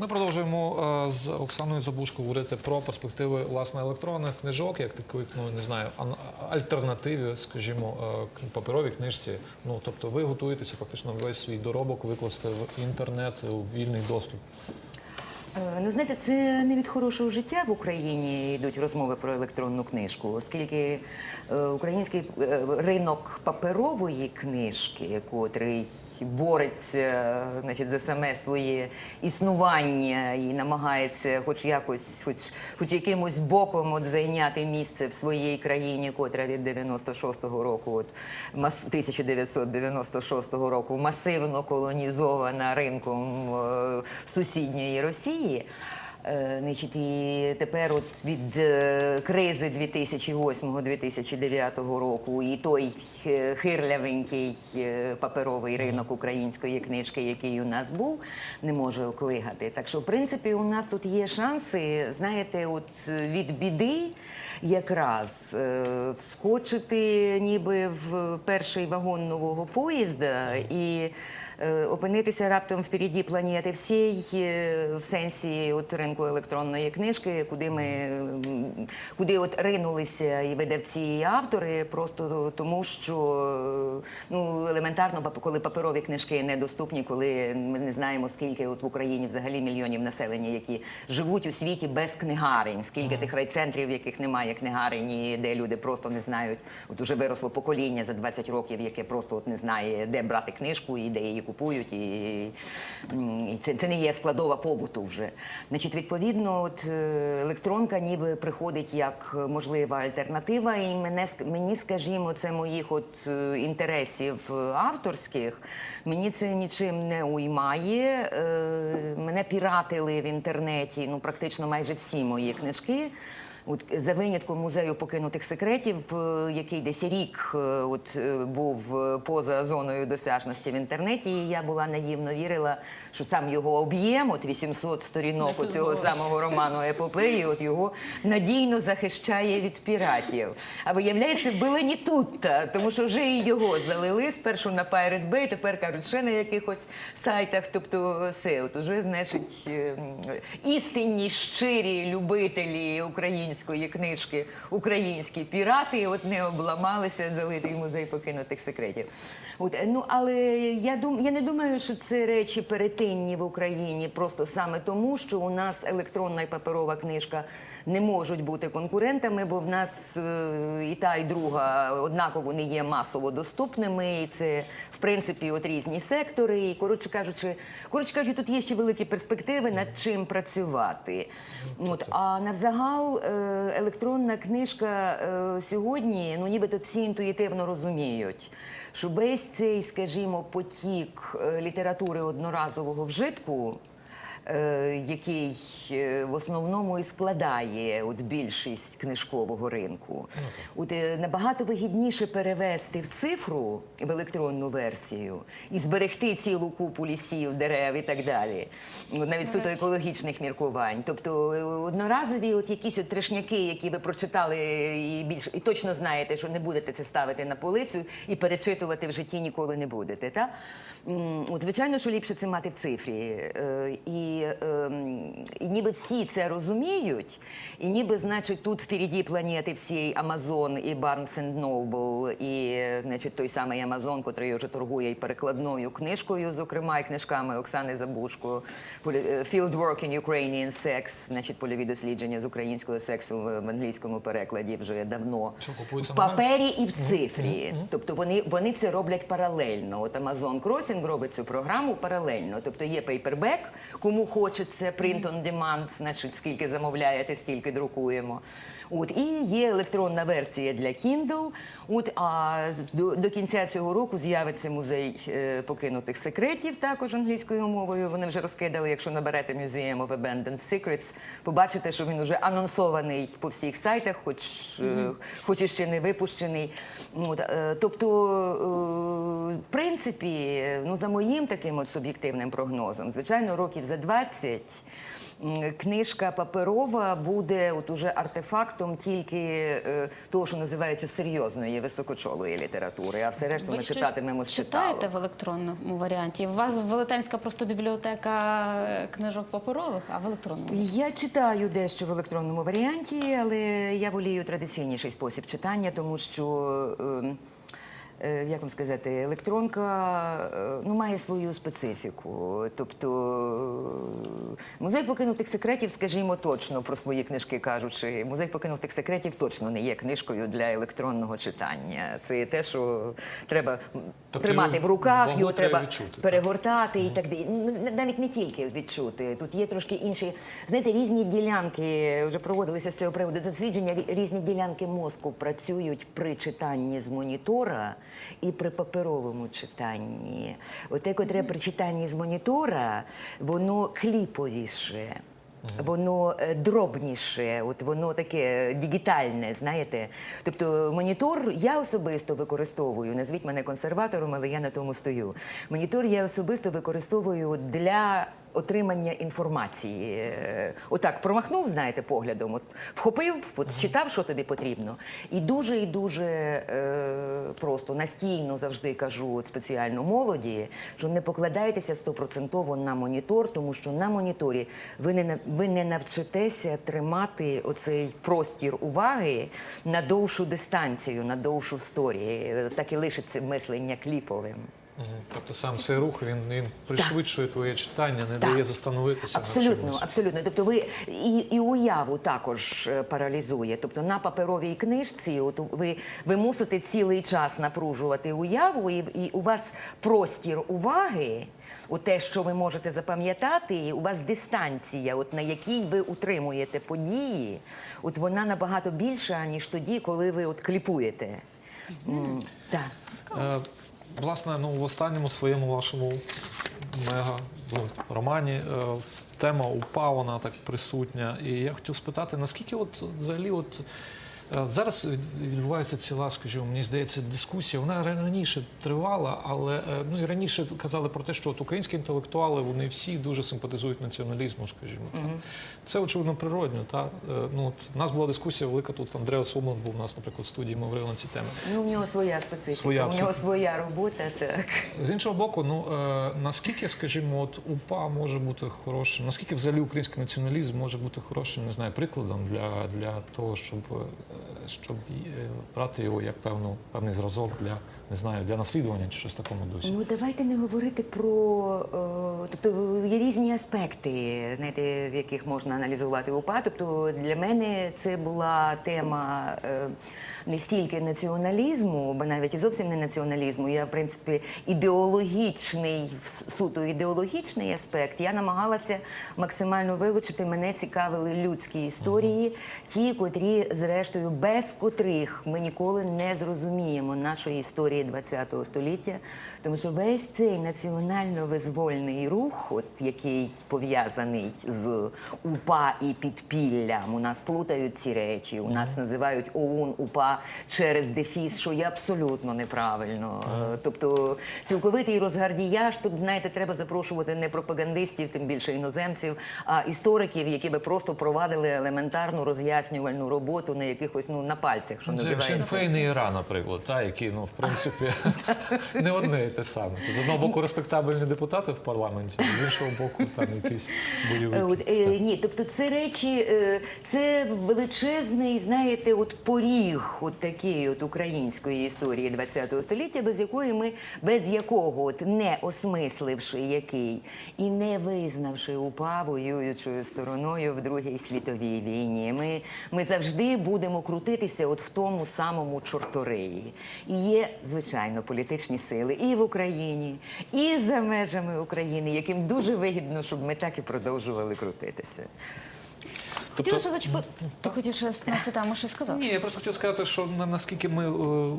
Ми продовжуємо е, з Оксаною Забушко говорити про перспективи власне електронних книжок, як такої ну не знаю, альтернативи, скажімо, е, паперовій книжці. Ну тобто, ви готуєтеся фактично весь свій доробок викласти в інтернет у вільний доступ. Е, Ну, знаєте, це не від хорошого життя в Україні йдуть розмови про електронну книжку, оскільки е, український е, ринок паперової книжки, котрий бореться значить, за саме своє існування і намагається хоч якось, хоч, хоч якимось боком от, зайняти місце в своїй країні, котра від 96-го року, от, мас- 1996 року, масивно колонізована ринком сусідньої Росії. Е, Значить, і тепер от від е, кризи 2008-2009 року і той е, хирлявенький паперовий ринок української книжки, який у нас був, не може оклигати. Так що, в принципі, у нас тут є шанси, знаєте, от від біди якраз вскочити ніби в перший вагон нового поїзда і опинитися раптом впереді планети всій е, в сенсі от ринку електронної книжки, куди ми куди от ринулися і видавці, і автори, просто тому що е, ну елементарно, коли паперові книжки недоступні, коли ми не знаємо скільки от в Україні взагалі мільйонів населення, які живуть у світі без книгарень, скільки тих райцентрів, в яких немає книгарень, і де люди просто не знають. От уже виросло покоління за 20 років, яке просто от не знає, де брати книжку і де її купують, і, і це, це не є складова побуту вже. Значить, відповідно, от е, електронка ніби приходить як можлива альтернатива, і мене мені, скажімо, це моїх от е, інтересів е, авторських. Мені це нічим не уймає. Мене піратили в інтернеті, ну практично майже всі мої книжки. От за винятком музею покинутих секретів, е, який десь рік е, от е, був е, поза зоною досяжності в інтернеті, і я була наївно вірила, що сам його об'єм, от 800 сторінок Ну, от цього самого роману епопеї, от його надійно захищає від піратів. А виявляється, було не тут, та, тому що вже і його залили спершу на Pirate Bay, тепер кажуть, ще на якихось сайтах. Тобто, все, от уже, значить, е, істинні щирі любителі української книжки, українські пірати, от не обламалися залитий музей покинутих секретів. От, е, ну, але я дум, я не думаю, що це речі перетинні в Україні, просто саме тому, що у нас електронна і паперова книжка не можуть бути конкурентами, бо в нас е, і та, і друга однаково не є масово доступними. І це в принципі от різні сектори. І коротше кажучи, коротше кажучи, тут є ще великі перспективи над чим працювати. От а навзагал е, електронна книжка е, сьогодні, ну нібито всі інтуїтивно розуміють. Що весь цей, скажімо, потік е, літератури одноразового вжитку, е, який е, в основному і складає от більшість книжкового ринку. От е, набагато вигідніше перевести в цифру в електронну версію і зберегти цілу купу лісів, дерев і так далі. От навіть суто екологічних міркувань. Тобто е, одноразові, от якісь от трешняки, які ви прочитали і більш і точно знаєте, що не будете це ставити на полицю і перечитувати в житті ніколи не будете. Та? От, звичайно, що ліпше це мати в цифрі. Е, І, ем, і ніби всі це розуміють, і ніби, значить, тут впереді планети всі Amazon і Barnes Noble, і е, значить, той самий Amazon, котрий вже торгує і перекладною книжкою, зокрема, і книжками Оксани Забушко, е, Field Work in Ukrainian Sex, значить, польові дослідження з українського сексу в англійському перекладі вже давно. Що в папері і в цифрі. Тобто вони, вони це роблять паралельно. От Amazon Crossing робить цю програму паралельно. Тобто є пейпербек, кому хочеться print on demand, значить скільки замовляєте, стільки друкуємо. От і є електронна версія для Kindle. От а до, до кінця цього року з'явиться музей е, покинутих секретів, також англійською мовою. Вони вже розкидали. Якщо наберете Museum of Abandoned Secrets, побачите, що він вже анонсований по всіх сайтах, хоч, е, хоч і ще не випущений. От, е, тобто, е, принципі, ну за моїм таким от суб'єктивним прогнозом, звичайно, років за 20 книжка паперова буде от уже артефактом тільки е, того, що називається серйозної високочолої літератури, а все решту ми читатимемо з читаєте читалок. в електронному варіанті? У вас велетенська просто бібліотека е, книжок паперових, а в електронному? Я читаю дещо в електронному варіанті, але я волію традиційніший спосіб читання, тому що. Е, Як вам сказати, електронка е, ну, має свою специфіку. Тобто е, музей покинутих секретів, скажімо, точно про свої книжки кажучи, музей покинутих секретів точно не є книжкою для електронного читання. Це є те, що треба Тобто тримати в руках, його треба відчути, так? перегортати і так далі. Ну, Навіть не тільки відчути. Тут є трошки інші, знаєте, різні ділянки. Вже проводилися з цього приводу дослідження. Різні ділянки мозку працюють при читанні з монітора і при паперовому читанні. Оте, котре при читанні з монітора, воно кліповіше. Воно е, дробніше, от воно таке дігітальне, знаєте. Тобто монітор я особисто використовую, назвіть мене консерватором, але я на тому стою. Монітор я особисто використовую для отримання інформації. Е, Отак промахнув, знаєте, поглядом, от вхопив, от читав, що тобі потрібно. І дуже і дуже е, просто настійно завжди кажу от спеціально молоді, що не покладайтеся стопроцентово на монітор, тому що на моніторі ви не ви не навчитеся тримати оцей простір уваги на довшу дистанцію, на довшу сторі. Е, Так і лишиться мислення кліповим. Тобто сам цей рух він, він пришвидшує твоє читання, не Так. дає застановитися. Абсолютно, абсолютно. Тобто ви і, і уяву також е, паралізує. Тобто на паперовій книжці, от ви, ви мусите цілий час напружувати уяву, і, і у вас простір уваги. У те, що ви можете запам'ятати, і у вас дистанція, от на якій ви утримуєте події, от вона набагато більша, ніж тоді, коли ви от кліпуєте. М, Так. Е, Власне, ну в останньому своєму вашому мега ну, романі е, тема УПА, вона так присутня. І я хотів спитати, наскільки от взагалі от. Е, Зараз відбувається ціла, скажімо, мені здається, дискусія. Вона раніше тривала, але е, ну і раніше казали про те, що от українські інтелектуали вони всі дуже симпатизують націоналізму, скажімо так. Це очевидно природньо. Та е, ну от у нас була дискусія велика. Тут Андреа Суман був у нас, наприклад, в студії. Ми говорили на ці теми. Ну, у нього своя специфіка, Своя у нього своя робота, так. З іншого боку, ну е, наскільки, скажімо, от УПА може бути хорошим, наскільки взагалі український націоналізм може бути хорошим, не знаю, прикладом для, для того, щоб, щоб е, брати його як певну, певний зразок для не знаю, для наслідування чи щось в такому дусі. Ну давайте не говорити про е, тобто є різні аспекти, знаєте, в яких можна аналізувати УПА. Тобто для мене це була тема е, не стільки націоналізму, бо навіть і зовсім не націоналізму. Я в принципі ідеологічний, суто ідеологічний аспект. Я намагалася максимально вилучити. Мене цікавили людські історії, ті, котрі, зрештою, без котрих ми ніколи не зрозуміємо нашої історії ХХ століття, тому що весь цей національно-визвольний рух, от який пов'язаний з УПА і підпіллям, у нас плутають ці речі, у нас називають ОУН УПА через дефіс, що є абсолютно неправильно. Е, Тобто цілковитий розгардіяж, тут знаєте, треба запрошувати не пропагандистів, тим більше іноземців, а істориків, які би просто провадили елементарну роз'яснювальну роботу на якихось ну на пальцях, що Це називається. Шенфейн і Іра, наприклад, та, які, ну, в принципі, не одне і те саме. З одного боку, респектабельні депутати в парламенті, з іншого боку, там якісь Е, бойовики. Е, ні, тобто це речі, е, це величезний, знаєте, от поріг от такий от української історії ХХ століття, без якої ми, без якого, от не осмисливши який і не визнавши УПА воюючою стороною в Другій світовій війні, ми, ми завжди будемо крутитися от в тому самому чорториї. І є, звичайно, політичні сили і в Україні, і за межами України, яким дуже вигідно, щоб ми так і продовжували крутитися. Тобто Хотіла ще зачепити. Ти хотів ще на цю тему щось сказати? Ні, я просто хотів сказати, що наскільки ми е,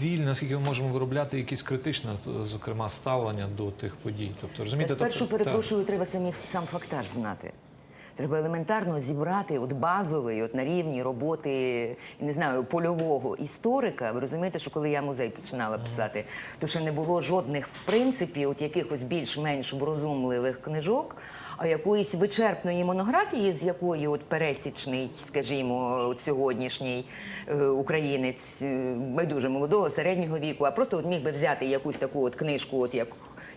вільні, наскільки ми можемо виробляти якісь критичне, зокрема, ставлення до тих подій. Тобто, розумієте, Спершу тобто, перепрошую, треба самі сам фактаж знати. Треба елементарно зібрати от базовий, от на рівні роботи, не знаю, польового історика. Ви розумієте, що коли я музей починала писати, то ще не було жодних, в принципі, от якихось більш-менш врозумливих книжок. А якоїсь вичерпної монографії, з якої от пересічний, скажімо, от сьогоднішній е, українець е, байдуже молодого середнього віку, а просто от міг би взяти якусь таку от книжку, от як.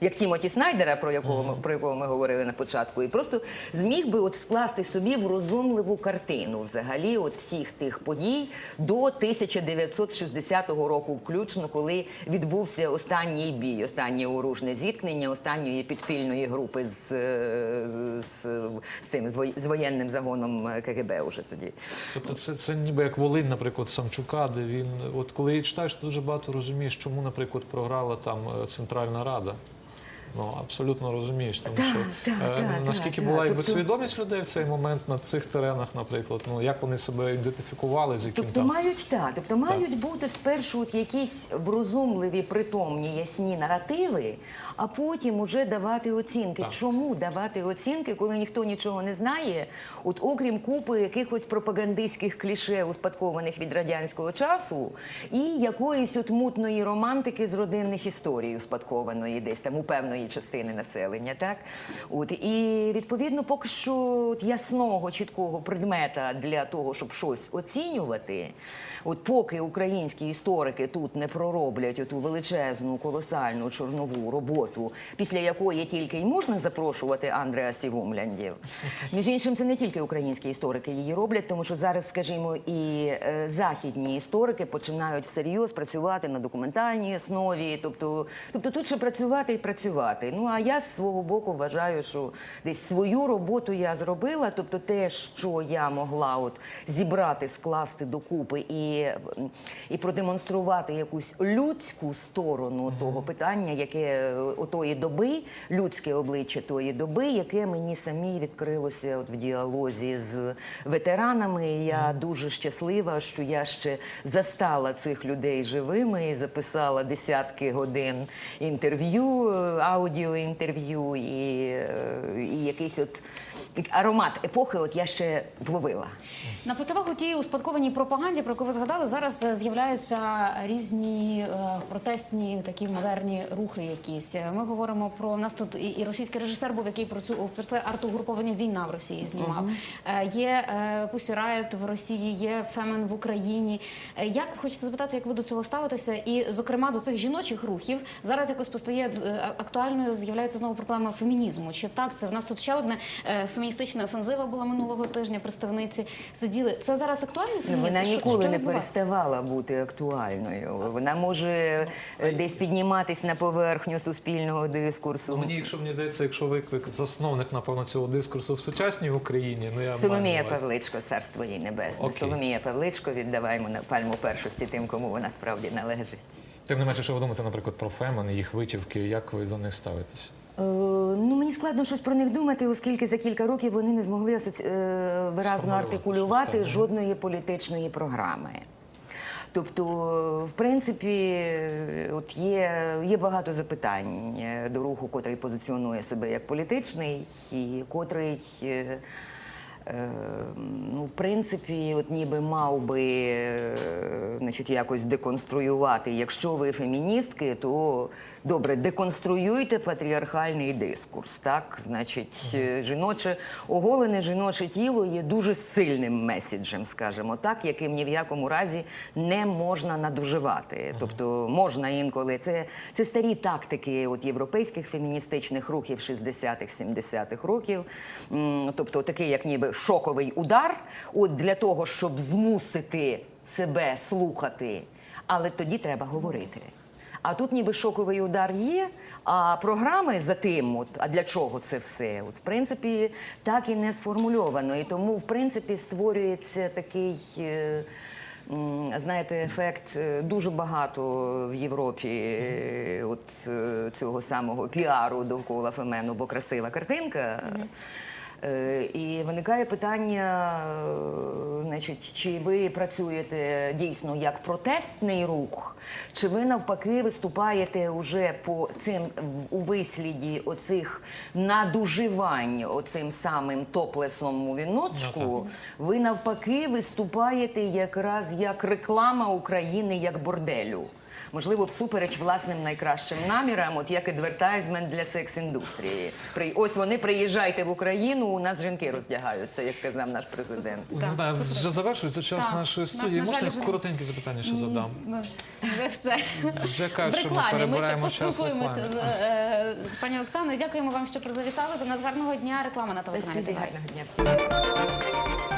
Як Тімоті Снайдера, про якого ми про якого ми говорили на початку, і просто зміг би от скласти собі в розумливу картину взагалі от всіх тих подій до 1960 року, включно коли відбувся останній бій, останнє оружне зіткнення останньої підпільної групи з, е, з, з цим з воє- з воєнним загоном КГБ уже тоді. Тобто це, це ніби як Волинь, наприклад, Самчука, де він. От коли читаєш, то дуже багато розумієш, чому, наприклад, програла там е, Центральна Рада. Ну, абсолютно розумієш, тому Так, що так, е, так, наскільки так, була так. якби Тобто- свідомість людей в цей момент на цих теренах, наприклад, ну як вони себе ідентифікували, з яким Тобто там мають так, тобто мають бути спершу от якісь врозумливі, притомні, ясні наративи, а потім уже давати оцінки. Так. Чому давати оцінки, коли ніхто нічого не знає? От окрім купи якихось пропагандистських кліше, успадкованих від радянського часу, і якоїсь от мутної романтики з родинних історій, успадкованої десь там у певної частини населення. Так от і відповідно, поки що ясного чіткого предмета для того, щоб щось оцінювати, от поки українські історики тут не пророблять оту величезну, колосальну чорнову роботу, після якої тільки й можна запрошувати Андреа Сігумляндів. Між іншим, це не тільки українські історики її роблять, тому що зараз, скажімо, і е, західні історики починають всерйоз працювати на документальній основі. Тобто, тобто тут ще працювати і працювати. Ну а я з свого боку вважаю, що десь свою роботу я зробила. Тобто, те, що я могла от зібрати, скласти докупи і, і продемонструвати якусь людську сторону того питання, яке е, отої доби, людське обличчя тої доби, яке мені самій відкрилося от в діалозі з ветеранами. І Я дуже щаслива, що я ще застала цих людей живими і записала десятки годин інтерв'ю, е, аудіоінтерв'ю і, е, і якийсь от аромат епохи. От я ще вловила. На противагу тій успадкованій пропаганді, про яку ви згадали, зараз е, з'являються різні е, протестні такі модерні рухи. Якісь Е, ми говоримо про у нас тут і, і російський режисер був, який про цю про це арт-угруповання війна в Росії знімав. Є е, Pussy Riot в Росії, є Фемен в Україні. Е, як хочеться запитати, як ви до цього ставитеся? І, зокрема, до цих жіночих рухів зараз якось постає е, актуальною, з'являється знову проблема фемінізму. Чи так це в нас тут ще одне е, феміністична офензива була минулого тижня? Представниці сиділи. Це зараз актуальний Ну, фемінізм? Вона ніколи не переставала бути актуальною. Вона може е, десь підніматись на поверхню суспільного дискурсу. Ну, мені, якщо мені здається, якщо виклик засновник, напевно, цього дискурсу в сучасній Україні, ну я Соломія. Павличко, царство їй небесне. Окей. Соломія Павличко, віддаваймо на пальму першості тим, кому вона справді належить. Тим не менше, що ви думаєте, наприклад, про Фемен, їх витівки, як ви до них ставитесь? Е, ну, мені складно щось про них думати, оскільки за кілька років вони не змогли асоці... е, виразно артикулювати жодної політичної програми. Тобто, в принципі, от є, є багато запитань до руху, котрий позиціонує себе як політичний, і котрий. е, Ну, в принципі, от ніби мав би значить, якось деконструювати. Якщо ви феміністки, то добре, деконструюйте патріархальний дискурс. Так, значить, е, жіноче оголене жіноче тіло є дуже сильним меседжем, скажімо так, яким ні в якому разі не можна надуживати. Тобто можна інколи це, це старі тактики от європейських феміністичних рухів 60-х, 70-х років. Тобто, такий, як ніби шоковий удар, от для того, щоб змусити себе слухати, але тоді треба говорити. А тут ніби шоковий удар є, а програми за тим, от, а для чого це все? От, в принципі, так і не сформульовано. І тому, в принципі, створюється такий. е, Знаєте, ефект е, дуже багато в Європі е, от е, цього самого піару довкола фемену, бо красива картинка. Е, І виникає питання, е, значить, чи ви працюєте дійсно як протестний рух, чи ви навпаки виступаєте уже по цим у висліді оцих надуживань оцим самим топлесом у віночку, ви навпаки виступаєте якраз як реклама України як борделю. Можливо, всупереч власним найкращим намірам, от як адвертайзмент для секс-індустрії. При ось вони приїжджайте в Україну. У нас жінки роздягаються, як казав наш президент. Не знаю, вже завершується час Так. нашої студії. Можна вже- коротеньке запитання ще задам? Ми вже, все. Вже В кажуть, що ми рекламі. Ми ще час поспілкуємося з, е, з пані Оксаною. Дякуємо вам, що завітали. До нас гарного дня. Реклама на телеканалі. Гарного дня.